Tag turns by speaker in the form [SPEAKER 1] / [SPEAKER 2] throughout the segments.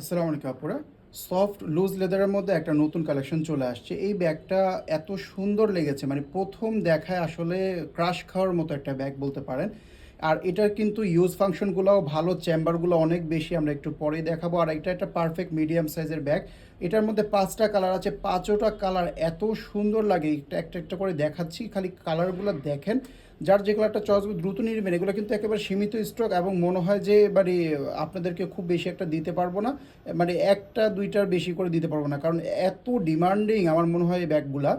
[SPEAKER 1] আসসালামু আলাইকুম আপুরা সফট লুজ লেদারের মধ্যে একটা নতুন কালেকশন চলে আসছে। এই ব্যাগটা এত সুন্দর লেগেছে মানে প্রথম দেখায় আসলে ক্রাশ খাওয়ার মতো একটা ব্যাগ বলতে পারেন। আর এটার কিন্তু ইউজ ফাংশনগুলোও ভালো চেম্বারগুলো অনেক বেশি, আমরা একটু পরেই দেখাবো। আর এটা একটা পারফেক্ট মিডিয়াম সাইজের ব্যাগ এটার মধ্যে পাঁচটা কালার আছে। পাঁচটা কালার এত সুন্দর লাগে, একটা একটা একটা করে দেখাচ্ছি। খালি কালারগুলো দেখেন। যার যে কালারটা চয়েস দ্রুত নিয়ে এগুলো কিন্তু একেবারে সীমিত স্টক এবং মনে হয় যে মানে আপনাদেরকে খুব বেশি একটা দিতে পারব না। মানে একটা, দুইটার বেশি করে দিতে পারব না। কারণ এত ডিমান্ডিং আমার মনে হয় এই ব্যাগগুলা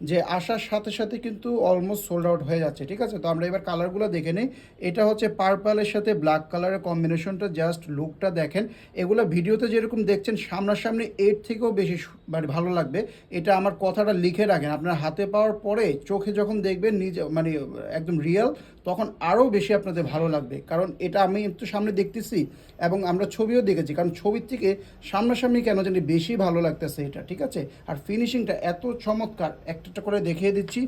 [SPEAKER 1] যে আসার সাথে সাথে কিন্তু অলমোস্ট সোল্ড আউট হয়ে যাচ্ছে, ঠিক আছে? তো আমরা এবার কালারগুলো দেখে নিই। এটা হচ্ছে পার্পলের সাথে ব্ল্যাক কালারের কম্বিনেশনটা জাস্ট লুকটা দেখেন। এগুলো ভিডিওতে যেরকম দেখছেন, সামনাসামনি এর থেকেও বেশি মানে ভালো লাগবে। এটা আমার কথাটা লিখে রাখেন। আপনার হাতে পাওয়ার পরে চোখে যখন দেখবেন নিজে মানে একদম রিয়েল তখন আরও বেশি আপনাদের ভালো লাগবে। কারণ এটা আমি একটু সামনে দেখতেছি এবং আমরা ছবিও দেখেছি। কারণ ছবির থেকে সামনাসামনি কেন জানি বেশি ভালো লাগতেছে এটা, ঠিক আছে? আর ফিনিশিংটা এত চমৎকার একটা একটা করে দেখিয়ে দিচ্ছি।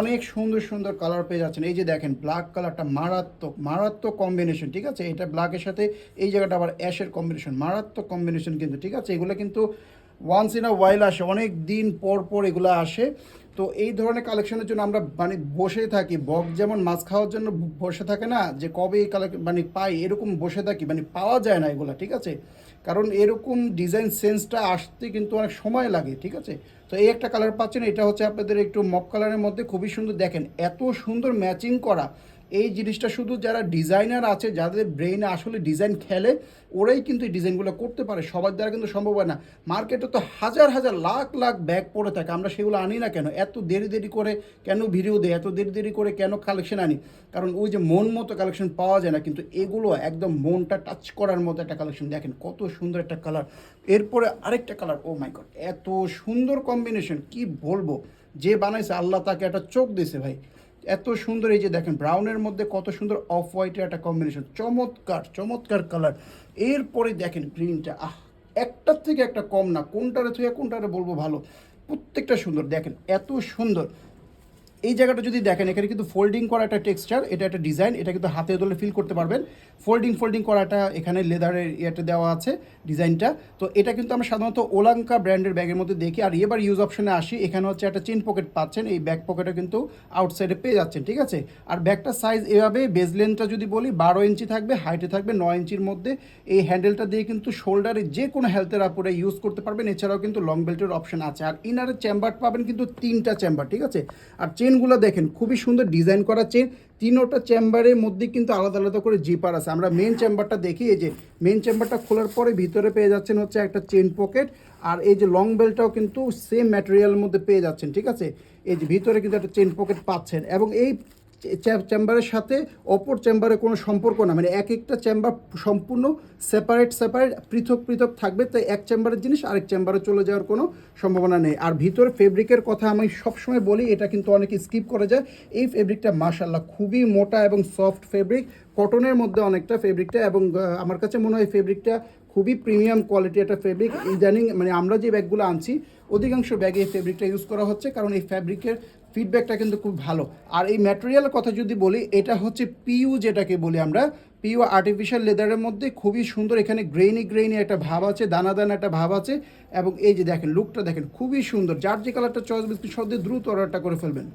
[SPEAKER 1] অনেক সুন্দর সুন্দর কালার পেয়ে যাচ্ছেন। এই যে দেখেন ব্ল্যাক কালারটা মারাত্মক মারাত্মক কম্বিনেশন ঠিক আছে? এটা ব্ল্যাকের সাথে, এই জায়গাটা আবার অ্যাশের কম্বিনেশন মারাত্মক কম্বিনেশন কিন্তু, ঠিক আছে? এগুলো কিন্তু ওয়ান্স ইন আ ওয়াইল আসে, অনেক দিন পর পর এগুলো আসে। তো এই ধরনের কালেকশনের জন্য আমরা মানে বসে থাকি। বক যেমন মাছ খাওয়ার জন্য বসে থাকে না, যে কবে এই মানে পাই, এরকম বসে থাকি। মানে পাওয়া যায় না এগুলো, ঠিক আছে? কারণ এরকম ডিজাইন সেন্সটা আসতে কিন্তু অনেক সময় লাগে, ঠিক আছে? তো এই একটা কালার পাচ্ছেন, এটা হচ্ছে আপনাদের একটু মপ কালারের মধ্যে খুবই সুন্দর। দেখেন, এত সুন্দর ম্যাচিং করা। এই জিনিসটা শুধু যারা ডিজাইনার আছে, যাদের ব্রেইনে আসলে ডিজাইন খেলে, ওরাই কিন্তু এই ডিজাইনগুলো করতে পারে। সবার দ্বারা কিন্তু সম্ভব হয় না। মার্কেটে তো হাজার হাজার, লাখ লাখ ব্যাগ পড়ে থাকে। আমরা সেগুলো আনি না কেন? এত দেরি দেরি করে কেন ভিডিও দেয় এত দেরি দেরি করে কেন কালেকশন আনি? কারণ ওই যে মন মতো কালেকশন পাওয়া যায় না, কিন্তু এগুলো একদম মনটা টাচ করার মতো একটা কালেকশন দেখেন কত সুন্দর একটা কালার এরপরে আরেকটা কালার ও মাই গড এত সুন্দর কম্বিনেশন কি বলব? যে বানাইছে, আল্লাহ তাকে একটা চোখ দিয়েছে ভাই। এত সুন্দর এই যে দেখেন ব্রাউনের মধ্যে কত সুন্দর অফ হোয়াইটের একটা কম্বিনেশন চমৎকার চমৎকার কালার এরপরে দেখেন গ্রিনটা আহ, একটার থেকে একটা কম না, কোনটারে থেকে কোনটারে বলব ভালো? প্রত্যেকটা সুন্দর, দেখেন, এত সুন্দর। এই জায়গাটা যদি দেখেন, এখানে কিন্তু ফোল্ডিং করা একটা টেক্সচার এটা একটা ডিজাইন এটা কিন্তু হাতে ধরে ফিল করতে পারবেন। ফোল্ডিং ফোল্ডিং করাটা এখানে লেদারের ইয়েটা দেওয়া আছে ডিজাইনটা তো এটা কিন্তু আমরা সাধারণত ওলাঙ্কা ব্র্যান্ডের ব্যাগের মধ্যে দেখি। আর এবার ইউজ অপশনে আসি, এখানে হচ্ছে একটা চেন পকেট পাচ্ছেন, এই ব্যাক পকেটে কিন্তু আউটসাইডে পেয়ে যাচ্ছেন, ঠিক আছে? আর ব্যাগটার সাইজ এভাবে বেজ লেন্থটা যদি বলি, বারো ইঞ্চি থাকবে হাইটে থাকবে নয় ইঞ্চির মধ্যে। এই হ্যান্ডেলটা দিয়ে কিন্তু শোল্ডারে যে কোনো হেলথের আপরে ইউজ করতে পারবেন। এছাড়াও কিন্তু লং বেল্টের অপশন আছে। আর ইনারের চেম্বার পাবেন কিন্তু তিনটা চেম্বার ঠিক আছে? আর চেনগুলো দেখেন, খুবই সুন্দর ডিজাইন করা চেন তিনোটা চেম্বারের মধ্যে কিন্তু আলাদা আলাদা করে জিপার আছে। আমরা মেন চেম্বারটা দেখি, এই যে মেন চেম্বারটা খোলার পরে ভিতরে পেয়ে যাচ্ছেন হচ্ছে একটা চেন পকেট। আর এই যে লং বেলটাও কিন্তু সেম ম্যাটেরিয়ালের মধ্যে পেয়ে যাচ্ছেন, ঠিক আছে? এই যে ভিতরে কিন্তু একটা চেন পকেট পাচ্ছেন। এবং এই চেম্বারের সাথে অপর চেম্বারে কোনো সম্পর্ক না। মানে এক একটা চেম্বার সম্পূর্ণ সেপারেট সেপারেট পৃথক পৃথক থাকবে। তাই এক চেম্বারের জিনিস আরেক চেম্বারে চলে যাওয়ার কোনো সম্ভাবনা নেই। আর ভিতরে ফেব্রিকের কথা আমি সবসময় বলি, এটা কিন্তু অনেকে স্কিপ করে যায়। এই ফেব্রিকটা মাশাল্লাহ খুবই মোটা এবং সফট ফেব্রিক কটনের মধ্যে অনেকটা ফেব্রিকটা এবং আমার কাছে মনে হয় ফেব্রিকটা খুবই প্রিমিয়াম কোয়ালিটি একটা ফেব্রিক ইদানিং মানে আমরা যে ব্যাগগুলো আনছি, অধিকাংশ ব্যাগে এই ফেব্রিকটা ইউজ করা হচ্ছে। কারণ এই ফ্যাব্রিকের ফিডব্যাকটা কিন্তু খুব ভালো। আর এই ম্যাটেরিয়ালের কথা যদি বলি, এটা হচ্ছে পিইউ যেটাকে বলি আমরা। পিউ আর্টিফিশিয়াল লেদারের মধ্যে খুবই সুন্দর, এখানে গ্রেইনি গ্রেইনি একটা ভাব আছে দানা দানা একটা ভাব আছে। এবং এই যে দেখেন লুকটা দেখেন, খুবই সুন্দর। যার যে কালারটা চয়েস বিস্কুট সদ্য দ্রুত অর্ডারটা করে ফেলবেন।